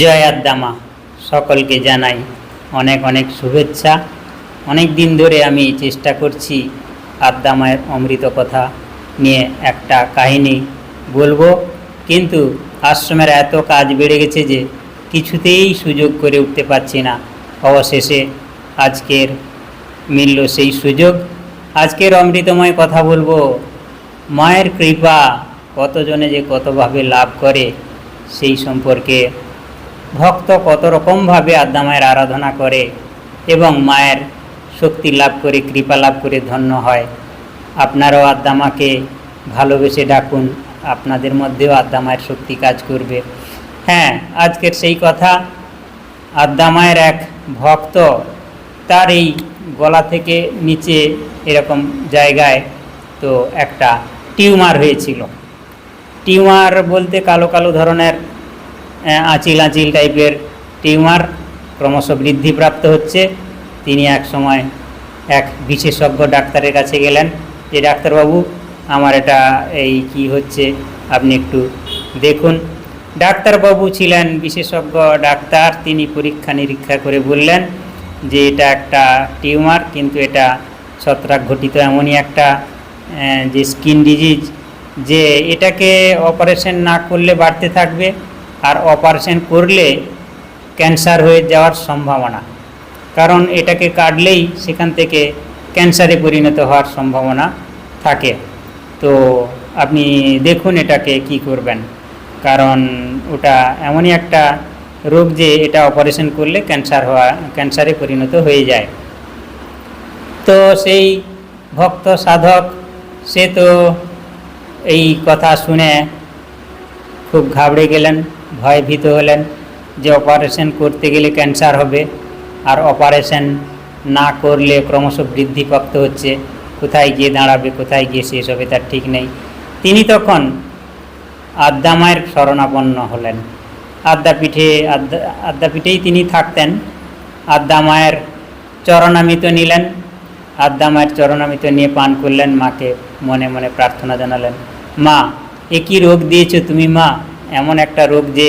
জয় আদ্দামা সকলকে জানাই অনেক অনেক শুভেচ্ছা। অনেক দিন ধরে আমি চেষ্টা করছি আদ্দামায়ের অমৃত কথা নিয়ে একটা কাহিনী বলব, কিন্তু আশ্রমের এত কাজ বেড়ে গেছে যে কিছুতেই সুযোগ করে উঠতে পারছি না। অবশেষে আজকের মিলল সেই সুযোগ। আজকের অমৃতময় কথা বলব, মায়ের কৃপা কতজনে যে কতভাবে লাভ করে সেই সম্পর্কে। ভক্ত কত রকমভাবে আদ্যা মায়ের আরাধনা করে এবং মায়ের শক্তি লাভ করে, কৃপা লাভ করে ধন্য হয়, আপনারাও আদ্যা মাকে ভালোবেসে ডাকুন, আপনাদের মধ্যেও আদ্যা মায়ের শক্তি কাজ করবে। হ্যাঁ আজকের সেই কথা আদ্যা মায়ের এক ভক্ত তার এই গলা থেকে নিচে এরকম জায়গায় তো একটা টিউমার হয়েছিল। টিউমার বলতে কালো কালো ধরনের আঁচিল আঁচিল টাইপের টিউমার ক্রমশ বৃদ্ধিপ্রাপ্ত হচ্ছে। তিনি এক সময় এক বিশেষজ্ঞ ডাক্তারের কাছে গেলেন যে, ডাক্তারবাবু, আমার এটা এই কি হচ্ছে? আপনি একটু দেখুন। ডাক্তারবাবু ছিলেন বিশেষজ্ঞ ডাক্তার। তিনি পরীক্ষা নিরীক্ষা করে বললেন যে, এটা একটা টিউমার, কিন্তু এটা ছত্রাক ঘটিত এমনই একটা যে স্কিন ডিজিজ, যে এটাকে অপারেশন না করলে বাড়তে থাকবে। আর অপারেশন করলে ক্যান্সার হয়ে যাওয়ার সম্ভাবনা। কারণ এটাকে কাটলেই সেখান থেকে ক্যান্সারে পরিণত হওয়ার সম্ভাবনা থাকে। তো আপনি দেখুন এটাকে কি করবেন। কারণ ওটা এমনই একটা রোগ যে এটা অপারেশন করলে ক্যান্সার হওয়া ক্যান্সারে পরিণত হয়ে যায়। তো সেই ভক্ত সাধক, সে তো এই কথা শুনে খুব ঘাবড়ে গেলেন। ভয় ভীত হলেন যে অপারেশন করতে গেলে ক্যান্সার হবে আর অপারেশন না করলে ক্রমশ বৃদ্ধিপ্রাপ্ত হচ্ছে। কোথায় গিয়ে দাঁড়াবে, কোথায় গিয়ে শেষ হবে তার ঠিক নেই। তিনি তখন আদ্যামায়ের শরণাপন্ন হলেন। আদ্যাপীঠে আদ্যা আদ্যাপীঠেই তিনি থাকতেন। আদ্যামায়ের চরণামিত নিলেন। আদ্যামায়ের চরণামিত নিয়ে পান করলেন মাকে। মনে মনে প্রার্থনা জানালেন, মা, এ রোগ দিয়েছ তুমি, মা? এমন একটা রোগ যে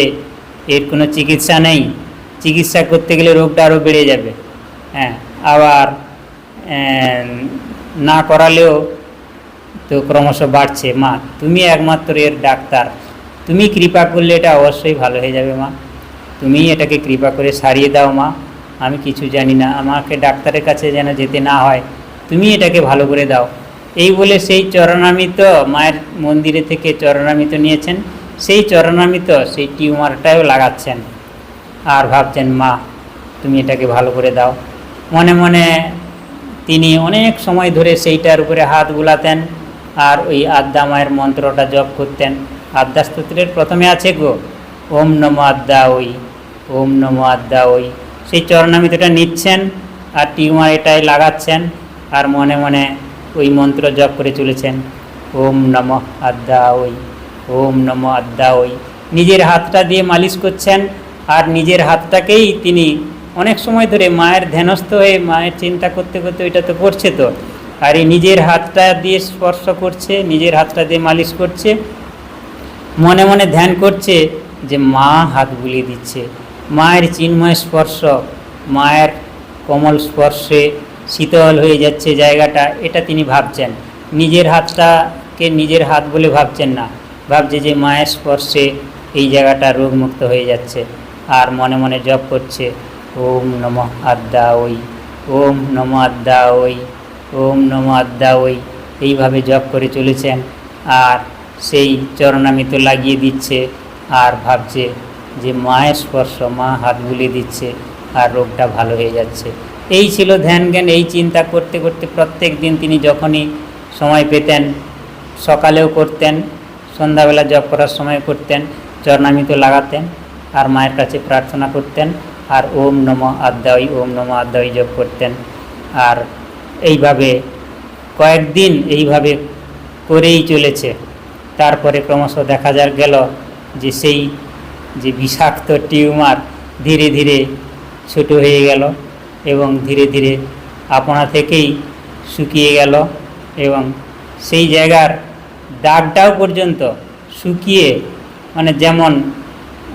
এর কোনো চিকিৎসা নেই। চিকিৎসা করতে গেলে রোগটা আরও বেড়ে যাবে। হ্যাঁ আবার না করালেও তো ক্রমশ বাড়ছে। মা, তুমি একমাত্র এর ডাক্তার। তুমি কৃপা করলে এটা অবশ্যই ভালো হয়ে যাবে, মা। তুমি এটাকে কৃপা করে সারিয়ে দাও, মা। আমি কিছু জানি না। আমাকে ডাক্তারের কাছে যেন যেতে না হয়, তুমি এটাকে ভালো করে দাও। এই বলে সেই চরণামিত মায়ের মন্দিরে থেকে চরণামিত নিয়েছেন। সেই চরণামিত, সেই টিউমারটাও লাগাচ্ছেন। আর ভাবছেন, মা, তুমি এটাকে ভালো করে দাও। মনে মনে তিনি অনেক সময় ধরে সেইটার উপরে হাত বুলাতেন আর ওই আদ্যা মায়ের মন্ত্রটা জপ করতেন। আদ্যা স্তোত্রের প্রথমে আছে গো, ওম নম আদ্যা ওই, ওম নম আদ্যা ওই। সেই চরণামিতটা নিচ্ছেন আর টিউমার এটাই লাগাচ্ছেন আর মনে মনে ওই মন্ত্র জপ করে চলেছেন, ওম নম আদ্যা ওই। ওম নম আদ্যা ওই নিজের হাতটা দিয়ে মালিশ করছেন আর নিজের হাতটাকেই তিনি অনেক সময় ধরে মায়ের ধ্যানস্থ হয়ে মায়ের চিন্তা করতে করতে ওইটা তো করছে তো। আর এই নিজের হাতটা দিয়ে স্পর্শ করছে, নিজের হাতটা দিয়ে মালিশ করছে, মনে মনে ধ্যান করছে যে মা হাত বুলিয়ে দিচ্ছে। মায়ের চিন্ময় স্পর্শ, মায়ের কোমল স্পর্শে শীতল হয়ে যাচ্ছে জায়গাটা, এটা তিনি ভাবছেন। নিজের হাতটাকে নিজের হাত বলে ভাবছেন না। ভাবছে যে মায়ের স্পর্শে এই জায়গাটা রোগমুক্ত হয়ে যাচ্ছে। আর মনে মনে জপ করছে, ওম নম আদ্যা ওই ওম নম আদ্যা ওই ওম নম আদ্যা ওই এইভাবে জপ করে চলেছেন। আর সেই চরণামিত লাগিয়ে দিচ্ছে আর ভাবছে যে মায়ের স্পর্শ, মা হাত বুলিয়ে দিচ্ছে আর রোগটা ভালো হয়ে যাচ্ছে। এই ছিল ধ্যান জ্ঞান এই চিন্তা করতে করতে প্রত্যেক দিন তিনি যখনই সময় পেতেন, সকালেও করতেন সন্ধ্যাবেলা জপ করার সময় করতেন চরণামিত লাগাতেন, আর মায়ের কাছে প্রার্থনা করতেন, আর ওম নম আদ্যাই ওম নম আদ্যাই জপ করতেন। আর এইভাবে কয়েকদিন এইভাবে করেই চলেছে। তারপরে ক্রমশ দেখা যা, গেল যে সেই যে বিষাক্ত টিউমার ধীরে ধীরে ছোট হয়ে গেল এবং ধীরে ধীরে আপনা থেকেই শুকিয়ে গেল এবং সেই জায়গার দাগটাও পর্যন্ত শুকিয়ে মানে যেমন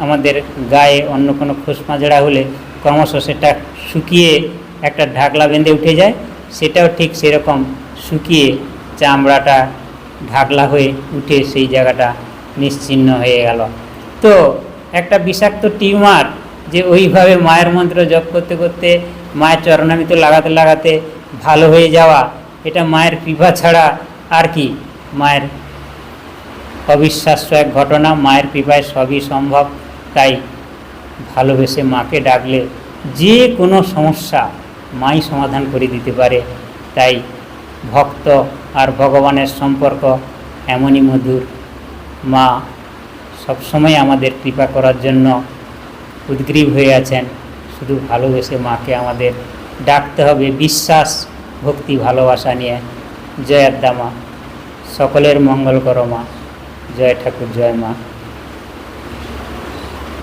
আমাদের গায়ে অন্য কোনো খোসমাজড়া হলে ক্রমশ সেটা শুকিয়ে একটা ঢাকলা বেঁধে উঠে যায়, সেটাও ঠিক সেরকম শুকিয়ে চামড়াটা ঢাকলা হয়ে উঠে সেই জায়গাটা নিশ্চিহ্ন হয়ে গেল। তো একটা বিষাক্ত টিউমার যে ওইভাবে মায়ের মন্ত্র জপ করতে করতে মায়ের চরণামিত লাগাতে লাগাতে ভালো হয়ে যাওয়া, এটা মায়ের কৃপা ছাড়া আর কি, মায়ের অবিশ্বাস্য এক ঘটনা, মায়ের কৃপায় সবই সম্ভব, তাই ভালোবেসে মাকে ডাকলে যে কোনো সমস্যা মাই সমাধান করে দিতে পারে। তাই ভক্ত আর ভগবানের সম্পর্ক এমনই মধুর। মা সবসময় আমাদের কৃপা করার জন্য উদ্গ্রীব হয়ে আছেন। শুধু ভালোবেসে মাকে আমাদের ডাকতে হবে, বিশ্বাস, ভক্তি, ভালোবাসা নিয়ে। জয় আদ্যা মা। সকলের মঙ্গল করো মা। જય ઠાકુર જય માં.